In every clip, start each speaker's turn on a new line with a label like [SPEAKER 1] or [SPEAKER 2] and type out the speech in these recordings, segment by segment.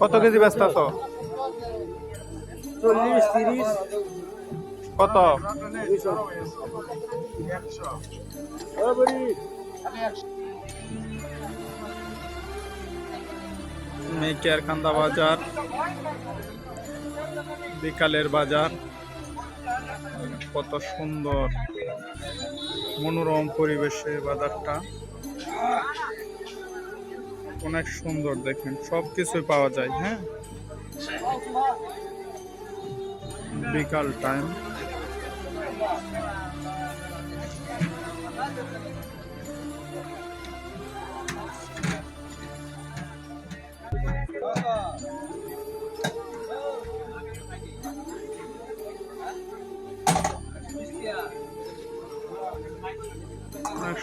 [SPEAKER 1] কত কেজি ব্যস্ত আছো?
[SPEAKER 2] চল্লিশ তিরিশ।
[SPEAKER 1] কত? মেকের কান্দা বাজার বিকালের বাজার। কত সুন্দর মনোরম পরিবেশে বাজারটা। অনেক সুন্দর দেখেন সব কিছুই পাওয়া যায় হ্যাঁ? বিকাল টাইম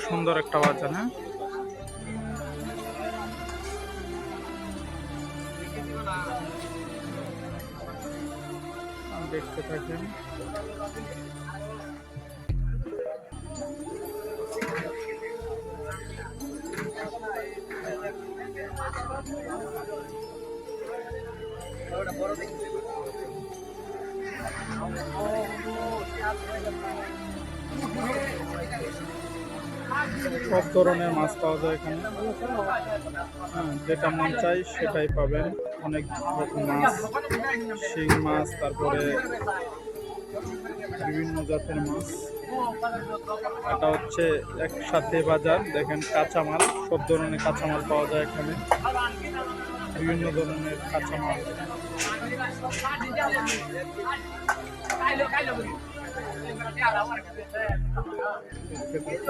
[SPEAKER 1] সুন্দর একটা বাজার হ্যাঁ? দেখতে থাকেন। সব ধরনের মাছ পাওয়া যায় এখানে। হ্যাঁ যেটা মন চাই সেটাই পাবেন। অনেক মাছ, শিং মাছ, তারপরে বিভিন্ন জাতের মাছ। এটা হচ্ছে একসাথে বাজার, দেখেন কাঁচামাল, সব ধরনের কাঁচামাল পাওয়া যায় এখানে। বিভিন্ন ধরনের কাঁচামাল। দেখতে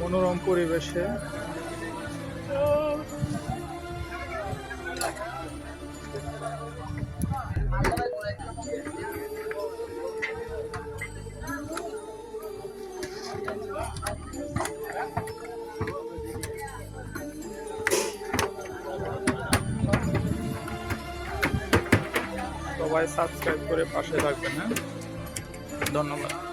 [SPEAKER 1] মনোরম পরিবেশে সবাই সাবস্ক্রাইব করে পাশে থাকবেন হ্যাঁ? ধন্যবাদ।